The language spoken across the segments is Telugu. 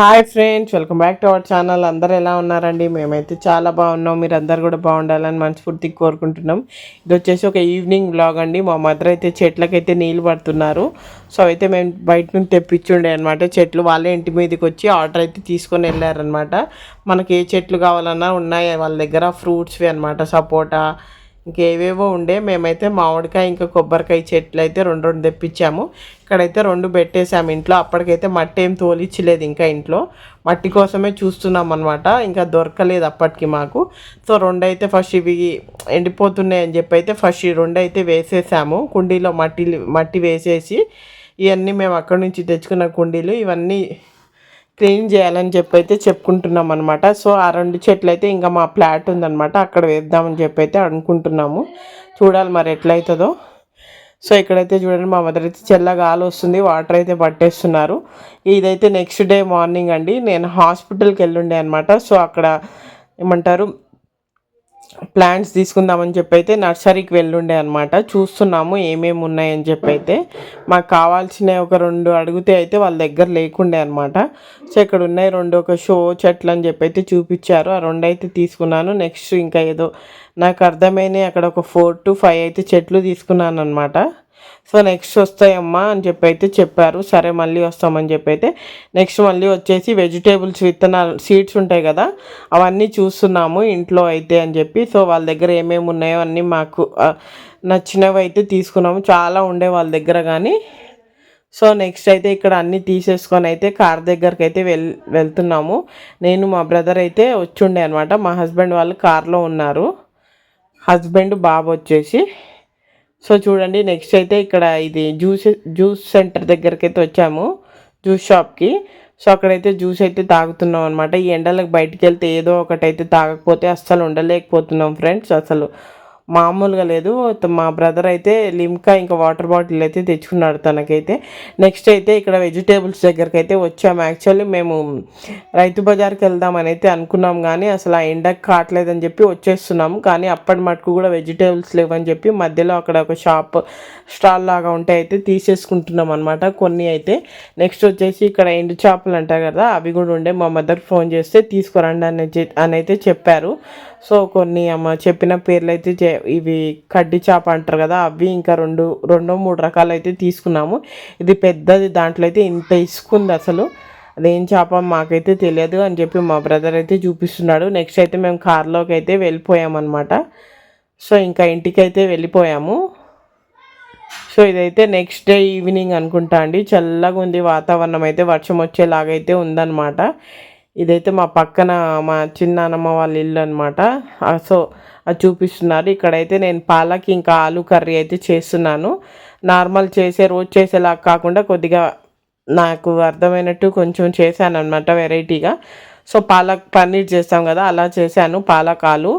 Hi friends welcome back to our channel. అందరు ఎలా ఉన్నారండి? మేమైతే చాలా బాగున్నాం. మీరు అందరు కూడా బాగుండాలని మనస్ఫూర్తిగా కోరుకుంటున్నాం. ఇది వచ్చేసి ఒక ఈవినింగ్ బ్లాగ్ అండి. మా మదర్ అయితే చెట్లకైతే నీళ్ళు పడుతున్నారు. సో అయితే మేము బయట నుంచి తెప్పించుండే అనమాట చెట్లు వాళ్ళే ఇంటి మీదకి వచ్చి ఆర్డర్ అయితే తీసుకొని వెళ్ళారనమాట మనకి ఏ చెట్లు కావాలన్నా ఉన్నాయి వాళ్ళ దగ్గర. ఫ్రూట్స్వి అనమాట సపోటా ఇంకేవేవో ఉండే మేమైతే మామిడికాయ ఇంకా కొబ్బరికాయ చెట్లు అయితే రెండు రెండు తెప్పించాము. ఇక్కడైతే రెండు పెట్టేసాము ఇంట్లో. అప్పటికైతే మట్టి ఏం తోలిచ్చలేదు ఇంకా ఇంట్లో. మట్టి కోసమే చూస్తున్నాం అనమాట ఇంకా దొరకలేదు అప్పటికి మాకు. సో రెండు అయితే ఫస్ట్ ఇవి ఎండిపోతున్నాయి అని చెప్పి అయితే ఫస్ట్ ఈ రెండు అయితే వేసేసాము. కుండీలో మట్టి మట్టి వేసేసి ఇవన్నీ మేము అక్కడి నుంచి తెచ్చుకున్న కుండీలు. ఇవన్నీ క్లీన్ చేయాలని చెప్పి అయితే చెప్పుకుంటున్నాం అనమాట సో ఆ రెండు చెట్లు అయితే ఇంకా మా ఫ్లాట్ ఉందన్నమాట. అక్కడ వేద్దామని చెప్పి అయితే అనుకుంటున్నాము. చూడాలి మరి ఎట్లయితుందో సో ఇక్కడైతే చూడండి మా మదర్ అయితే చల్లగా గాలి వస్తుంది వాటర్ అయితే పట్టేస్తున్నారు. ఇదైతే నెక్స్ట్ డే మార్నింగ్ అండి. నేను హాస్పిటల్కి వెళ్ళుండే అనమాట సో అక్కడ ఏమంటారు ప్లాంట్స్ తీసుకుందామని చెప్పి అయితే నర్సరీకి వెళ్ళుండే అనమాట చూస్తున్నాము ఏమేమి ఉన్నాయని చెప్పి అయితే మాకు కావాల్సిన ఒక రెండు అడిగితే అయితే వాళ్ళ దగ్గర లేకుండే అనమాట సో ఇక్కడ ఉన్నాయి రెండు ఒక షో చెట్లు అని చెప్పి అయితే చూపించారు. ఆ రెండు అయితే తీసుకున్నాను. నెక్స్ట్ ఇంకా ఏదో నాకు అర్థమైన అక్కడ ఒక ఫోర్ టు ఫైవ్ అయితే చెట్లు తీసుకున్నాను అనమాట సో నెక్స్ట్ వస్తాయమ్మా అని చెప్పి అయితే చెప్పారు. సరే మళ్ళీ వస్తామని చెప్పి అయితే నెక్స్ట్ మళ్ళీ వచ్చేసి వెజిటేబుల్స్ విత్తనాలు సీడ్స్ ఉంటాయి కదా అవన్నీ చూస్తున్నాము ఇంట్లో అయితే అని చెప్పి. సో వాళ్ళ దగ్గర ఏమేమి ఉన్నాయో అన్నీ మాకు నచ్చినవి అయితే తీసుకున్నాము. చాలా ఉండే వాళ్ళ దగ్గర కానీ సో నెక్స్ట్ అయితే ఇక్కడ అన్నీ తీసేసుకొని అయితే కార్ దగ్గరికి అయితే వెల్ వెళ్తున్నాము. నేను మా బ్రదర్ అయితే వచ్చుండే అనమాట మా హస్బెండ్ వాళ్ళు కార్లో ఉన్నారు. హస్బెండ్ బాబు వచ్చేసి సో చూడండి నెక్స్ట్ అయితే ఇక్కడ ఇది జ్యూస్ జ్యూస్ సెంటర్ దగ్గరికి అయితే వచ్చాము జ్యూస్ షాప్కి. సో అక్కడైతే జ్యూస్ అయితే తాగుతున్నాం అనమాట ఈ ఎండలకు బయటికి వెళ్తే ఏదో ఒకటి అయితే తాగకపోతే అస్సలు ఉండలేకపోతున్నాం ఫ్రెండ్స్. అసలు మామూలుగా లేదు. మా బ్రదర్ అయితే లిమ్కా ఇంకా వాటర్ బాటిల్ అయితే తెచ్చుకున్నాడు తనకైతే. నెక్స్ట్ అయితే ఇక్కడ వెజిటేబుల్స్ దగ్గరికి అయితే వచ్చాము యాక్చువల్లీ మేము రైతు బజార్కి వెళ్దామని అయితే అనుకున్నాం కానీ అసలు ఆ ఎండకు కావట్లేదని చెప్పి వచ్చేస్తున్నాము కానీ అప్పటి మటుకు కూడా వెజిటేబుల్స్ లేవని చెప్పి మధ్యలో అక్కడ ఒక షాప్ స్టాల్ లాగా ఉంటే అయితే తీసేసుకుంటున్నాం అనమాట కొన్ని అయితే నెక్స్ట్ వచ్చేసి ఇక్కడ ఎండు చేపలు అంటారు కదా అవి కూడా ఉండే. మా మదర్ ఫోన్ చేస్తే తీసుకురండి అని అని అయితే చెప్పారు. సో కొన్ని అమ్మ చెప్పిన పేర్లు అయితే చే- ఇవి కడ్డి చేప అంటారు కదా అవి ఇంకా రెండు రెండో మూడు రకాలు అయితే తీసుకున్నాము. ఇది పెద్దది దాంట్లో అయితే ఇంత ఇసుకుంది అసలు. అదేం చేప మాకైతే తెలియదు అని చెప్పి మా బ్రదర్ అయితే చూపిస్తున్నాడు. నెక్స్ట్ అయితే మేము కార్లోకి అయితే వెళ్ళిపోయామన్నమాట. సో ఇంకా ఇంటికి అయితే వెళ్ళిపోయాము. సో ఇదైతే నెక్స్ట్ డే ఈవినింగ్ అనుకుంటా అండి. చల్లగా ఉంది వాతావరణం అయితే వర్షం వచ్చేలాగైతే ఉందన్నమాట. ఇదైతే మా పక్కన మా చిన్నానమ్మ వాళ్ళ ఇల్లు అనమాట సో అది చూపిస్తున్నారు. ఇక్కడైతే నేను పాలకి ఇంకా ఆలు కర్రీ అయితే చేస్తున్నాను. నార్మల్ చేసే రోజు చేసేలా కాకుండా కొద్దిగా నాకు అర్థమైనట్టు కొంచెం చేశాను అనమాట వెరైటీగా. సో పాలక్ పన్నీర్ చేస్తాం కదా అలా చేశాను. పాలక్ ఆలు.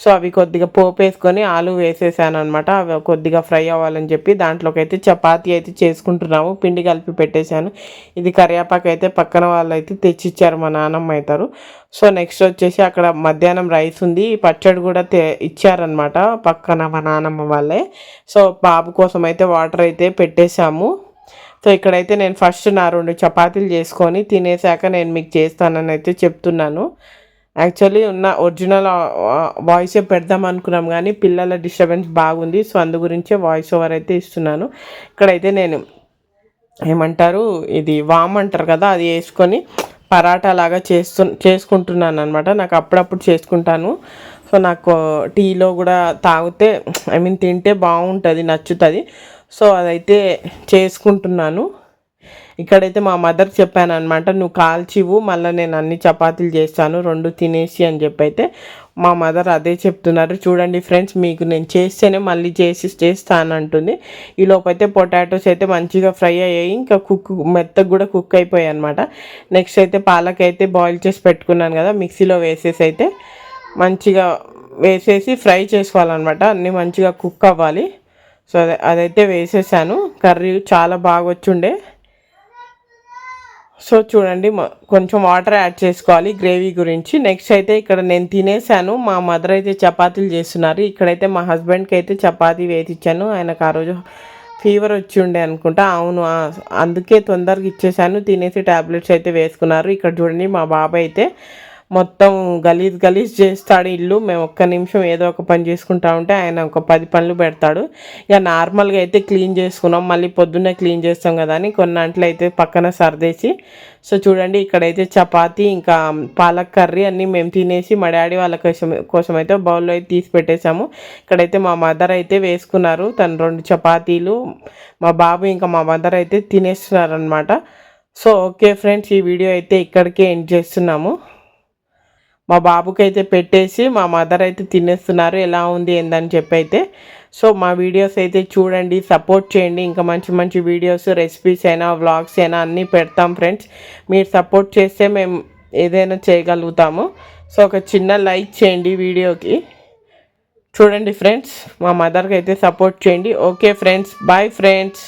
సో అవి కొద్దిగా పోపు వేసుకొని ఆలు వేసేసాను అనమాట అవి కొద్దిగా ఫ్రై అవ్వాలని చెప్పి దాంట్లోకి అయితే చపాతీ అయితే చేసుకుంటున్నాము. పిండి కలిపి పెట్టేశాను. ఇది కరివేపాకు అయితే పక్కన వాళ్ళు అయితే తెచ్చిచ్చారు మా నాన్నమ్మ అవుతారు సో నెక్స్ట్ వచ్చేసి అక్కడ మధ్యాహ్నం రైస్ ఉంది. పచ్చడి కూడా తె ఇచ్చారనమాట పక్కన మా నాన్నమ్మ వాళ్ళే. సో బాబు కోసం అయితే వాటర్ అయితే పెట్టేశాము. సో ఇక్కడైతే నేను ఫస్ట్ నా రెండు చపాతీలు చేసుకొని తినేసాక నేను మీకు చేస్తానని అయితే చెప్తున్నాను. యాక్చువల్లీ ఉన్న ఒరిజినల్ వాయిసే పెడదాం అనుకున్నాం కానీ పిల్లల డిస్టర్బెన్స్ బాగుంది. సో అందు గురించే వాయిస్ ఓవర్ అయితే ఇస్తున్నాను. ఇక్కడైతే నేను ఏమంటారు ఇది వామ్ అంటారు కదా అది వేసుకొని పరాటా లాగా చేస్తు చేసుకుంటున్నాను అనమాట నాకు అప్పుడప్పుడు చేసుకుంటాను. సో నాకు టీలో కూడా తాగితే ఐ మీన్ తింటే బాగుంటుంది నచ్చుతుంది. సో అదైతే చేసుకుంటున్నాను. ఇక్కడైతే మా మదర్కి చెప్పాను అనమాట నువ్వు కాల్చివు మళ్ళీ నేను అన్ని చపాతీలు చేస్తాను రెండు తినేసి అని చెప్పి అయితే మా మదర్ అదే చెప్తున్నారు. చూడండి ఫ్రెండ్స్ మీకు నేను చేస్తేనే మళ్ళీ చేసి చేస్తాను అంటుంది ఈ పొటాటోస్ అయితే మంచిగా ఫ్రై అయ్యాయి ఇంకా కుక్ మెత్తగా కూడా కుక్ అయిపోయాయి అనమాట నెక్స్ట్ అయితే పాలక్ అయితే బాయిల్ చేసి పెట్టుకున్నాను కదా మిక్సీలో వేసేసి అయితే మంచిగా వేసేసి ఫ్రై చేసుకోవాలన్నమాట. అన్నీ మంచిగా కుక్ అవ్వాలి. సో అదే అదైతే వేసేసాను. కర్రీ చాలా బాగా వచ్చుండే సో చూడండి కొంచెం వాటర్ యాడ్ చేసుకోవాలి గ్రేవీ గురించి. నెక్స్ట్ అయితే ఇక్కడ నేను తినేసాను. మా మదర్ అయితే చపాతీలు చేస్తున్నారు. ఇక్కడైతే మా హస్బెండ్కి అయితే చపాతీ వేసిచ్చాను ఆయనకు ఆ రోజు ఫీవర్ వచ్చి ఉండే అనుకుంటా. అవును అందుకే తొందరగా ఇచ్చేసాను. తినేసి టాబ్లెట్స్ అయితే వేసుకున్నారు. ఇక్కడ చూడండి మా బాబాయ్ అయితే మొత్తం గలీజ్ గలీజ్ చేస్తాడు ఇల్లు. మేము ఒక్క నిమిషం ఏదో ఒక పని చేసుకుంటా ఉంటే ఆయన ఒక పది పనులు పెడతాడు. ఇక నార్మల్గా అయితే క్లీన్ చేసుకున్నాం. మళ్ళీ పొద్దున్నే క్లీన్ చేస్తాం కదా అని కొన్ని అంట్లు అయితే పక్కన సర్దేసి. సో చూడండి ఇక్కడైతే చపాతీ ఇంకా పాలక్ కర్రీ అన్నీ మేము తినేసి మా డాడీ వాళ్ళ కోసం కోసం అయితే బౌల్లో అయితే తీసి పెట్టేశాము. ఇక్కడైతే మా మదర్ అయితే వేసుకున్నారు. తను రెండు చపాతీలు మా బాబు ఇంకా మా మదర్ అయితే తినేస్తున్నారు అనమాట సో ఓకే ఫ్రెండ్స్ ఈ వీడియో అయితే ఇక్కడికే ఎండ్ చేస్తున్నాము. మా బాబుకి అయితే పెట్టేసి మా మదర్ అయితే తినేస్తున్నారు. ఎలా ఉంది ఏందని చెప్పి అయితే సో మా వీడియోస్ అయితే చూడండి సపోర్ట్ చేయండి. ఇంకా మంచి మంచి వీడియోస్ రెసిపీస్ అయినా వ్లాగ్స్ అయినా అన్నీ పెడతాం ఫ్రెండ్స్ మీరు సపోర్ట్ చేస్తే మేము ఏదైనా చేయగలుగుతాము. సో ఒక చిన్న లైక్ చేయండి వీడియోకి చూడండి ఫ్రెండ్స్ మా మదర్కి అయితే సపోర్ట్ చేయండి. Okay friends bye friends